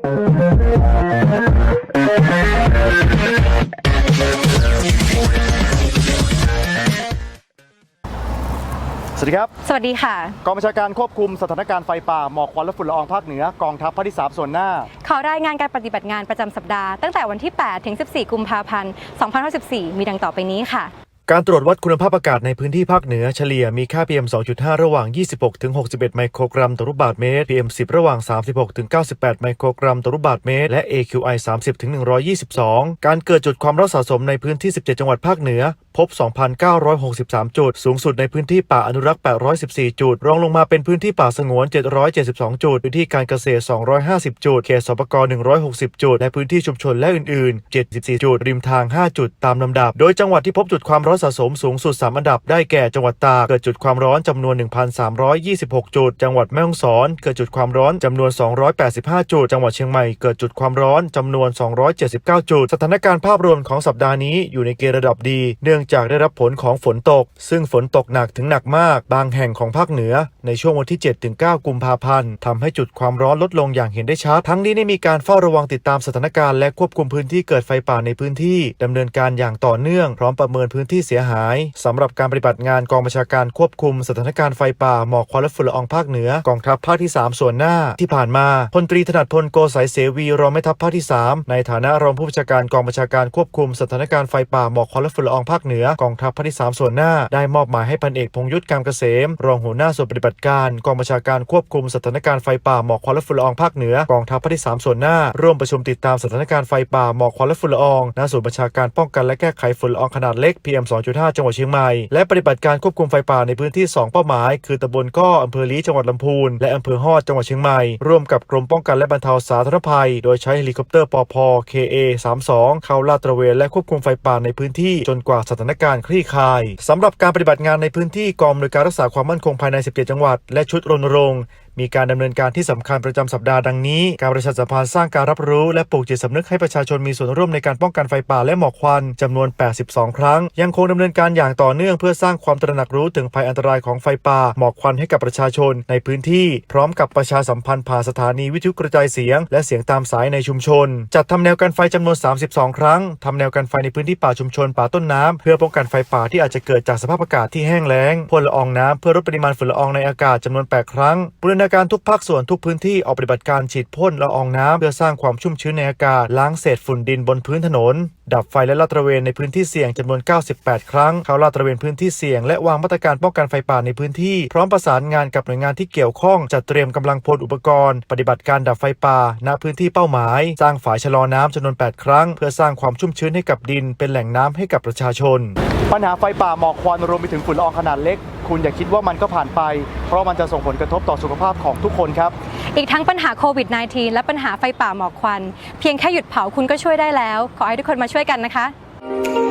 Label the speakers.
Speaker 1: สวัสดีครับ
Speaker 2: สวัสดีค่ะ
Speaker 1: กองบัญชาการควบคุมสถานการณ์ไฟป่าหมอกควันและฝุ่นละอองภาคเหนือกองทัพภาคที่ 3 ส่วนหน้า
Speaker 2: ขอรายงานการปฏิบัติงานประจำสัปดาห์ ตั้งแต่วันที่ 8 ถึง 14 กุมภาพันธ์ 2564 มีดังต่อไปนี้ค่ะ
Speaker 1: การตรวจวัดคุณภาพอากาศในพื้นที่ภาคเหนือเฉลี่ยมีค่า PM 2.5 ระหว่าง 26 ถึง 61 ไมโครกรัมต่อรูปบาศก์เมตร PM 10 ระหว่าง 36 ถึง 98 ไมโครกรัมต่อรูปบาศก์เมตร และ AQI 30 ถึง 122 การเกิดจุดความร้อนสะสมในพื้นที่ 17 จังหวัดภาคเหนือพบ 2,963 จุด สูงสุดในพื้นที่ป่าอนุรักษ์ 814 จุด รองลงมาเป็นพื้นที่ป่าสงวน 772 จุด พื้นที่การเกษตร 250 จุด เขตสปกร160 จุด และพื้นที่ชุมชนและอื่น ๆ 74 จุด ริมทาง 5 จุด ตามลำดับ โดยจังหวัดที่พบจุดความร้อนสะสมสูงสุด 3 อันดับ ได้แก่จังหวัดตากเกิดจุดความร้อนจำนวน 1,326 จุด จังหวัดแม่ฮ่องสอน เกิดจุดความร้อนจำนวน 285 จุด จังหวัดเชียงใหม่เกิดจุดความร้อนจำนวน 279 จุด สถานการณ์ภาพรวมของสัปดาห์นี้อยู่ในเกณฑ์ระดับดีเนื่องจากได้รับผลของฝนตก ซึ่งฝนตกหนักถึงหนักมาก บางแห่งของภาคเหนือ ในช่วงวันที่ 7-9 กุมภาพันธ์ทำให้จุดความร้อนลดลงอย่างเห็นได้ชัด ทั้งนี้ได้มีการเฝ้าระวังติดตามสถานการณ์และควบคุมพื้นที่เกิดไฟป่าในพื้นที่ดำเนินการอย่างต่อเนื่อง พร้อมประเมินพื้นที่เสียหายสำหรับการปฏิบัติงานกองบัญชาการควบคุมสถานการณ์ไฟป่าหมอกควันและฝุ่นละอองภาคเหนือกองทัพภาคที่ 3 ส่วนหน้าที่ผ่านมาพลตรีถนัดพลโกสายเสวีรองแม่ทัพภาคที่ 3 ในฐานะรองผู้บัญชาการกองบัญชาการควบคุมสถานการณ์ไฟป่าหมอกควันและฝุ่นละอองภาคเหนือกองทัพภาคที่ 3 ส่วนหน้า ได้มอบหมายให้พันเอกพงษ์ยุทธการเกษม รองหัวหน้าส่วนปฏิบัติการกองบัญชาการควบคุมสถานการณ์ไฟป่าหมอกควันและฝุ่นละอองภาคเหนือกองทัพภาคที่ 3 ส่วนหน้า ร่วมประชุมติดตามสถานการณ์ไฟป่าหมอกควันและฝุ่นละอองณศูนย์บัญชาการป้องกันและแก้ไขฝุ่นละอองขนาดเล็ก PM 2.5 จังหวัดเชียงใหม่และปฏิบัติการควบคุมไฟป่าในพื้นที่ 2 เป้าหมาย คือตำบลก้ออำเภอลี้จังหวัดลำพูนและอำเภอฮอดจังหวัดเชียงใหม่ร่วมกับกรมป้องกันและบรรเทาสาธารณภัย โดยใช้เฮลิคอปเตอร์ปพ KA 32เข้าลาดตระเวนและควบคุมไฟป่าในพื้นที่จนกว่าสถถานการณ์คลี่คลายสำหรับการปฏิบัติงานในพื้นที่กองอำนวยการรักษาความมั่นคงภายใน 17 จังหวัด และชุดรณรงค์มีการดำเนินการที่สำคัญประจำสัปดาห์ดังนี้ การประชาสัมพันธ์สร้างการรับรู้และปลูกจิตสำนึกให้ประชาชนมีส่วนร่วมในการป้องกันไฟป่าและหมอกควันจำนวน 82 ครั้ง ยังคงดำเนินการอย่างต่อเนื่องเพื่อสร้างความตระหนักรู้ถึงภัยอันตรายของไฟป่าหมอกควันให้กับประชาชนในพื้นที่ พร้อมกับประชาสัมพันธ์ผ่านสถานีวิทยุกระจายเสียง และเสียงตามสายในชุมชน จัดทำแนวกันไฟจำนวน 32 ครั้งทำแนวกันไฟในพื้นที่ป่าชุมชนป่าต้นน้ำเพื่อป้องกันไฟป่าที่อาจจะเกิดจากสภาพอากาศที่แห้งแล้งพ่นละอองน้ำเพื่อลดปริมาณฝุ่นละอองในอากาศจำนวน 8 ครั้งบูรณาการทุกภาคส่วนทุกพื้นที่ออกปฏิบัติการฉีดพ่นละอองน้ำเพื่อสร้างความชุ่มชื้นในอากาศล้างเศษฝุ่นดินบนพื้นถนน ดับไฟและลาดตระเวนในพื้นที่เสี่ยงจำนวน 98 ครั้ง เข้าลาดตระเวนพื้นที่เสี่ยงและวางมาตรการป้องกันไฟป่าในพื้นที่ พร้อมประสานงานกับหน่วยงานที่เกี่ยวข้องจัดเตรียมกำลังพลอุปกรณ์ ปฏิบัติการดับไฟป่า ณพื้นที่เป้าหมาย สร้างฝายชะลอน้ำจำนวน 8 ครั้ง เพื่อสร้างความชุ่มชื้นให้กับดิน เป็นแหล่งน้ำให้กับประชาชน ปัญหาไฟป่าหมอกควันรวมไปถึงฝุ่นละอองขนาดเล็ก คุณอย่าคิดว่ามันก็ผ่านไป เพราะมันจะส่งผลกระทบต่อสุขภาพของทุกคนครับ
Speaker 2: อีกทั้งปัญหาโควิด -19 และปัญหาไฟป่าหมอกควัน เพียงแค่หยุดเผาคุณก็ช่วยได้แล้ว ขอให้ทุกคนมาช่วยกันนะคะ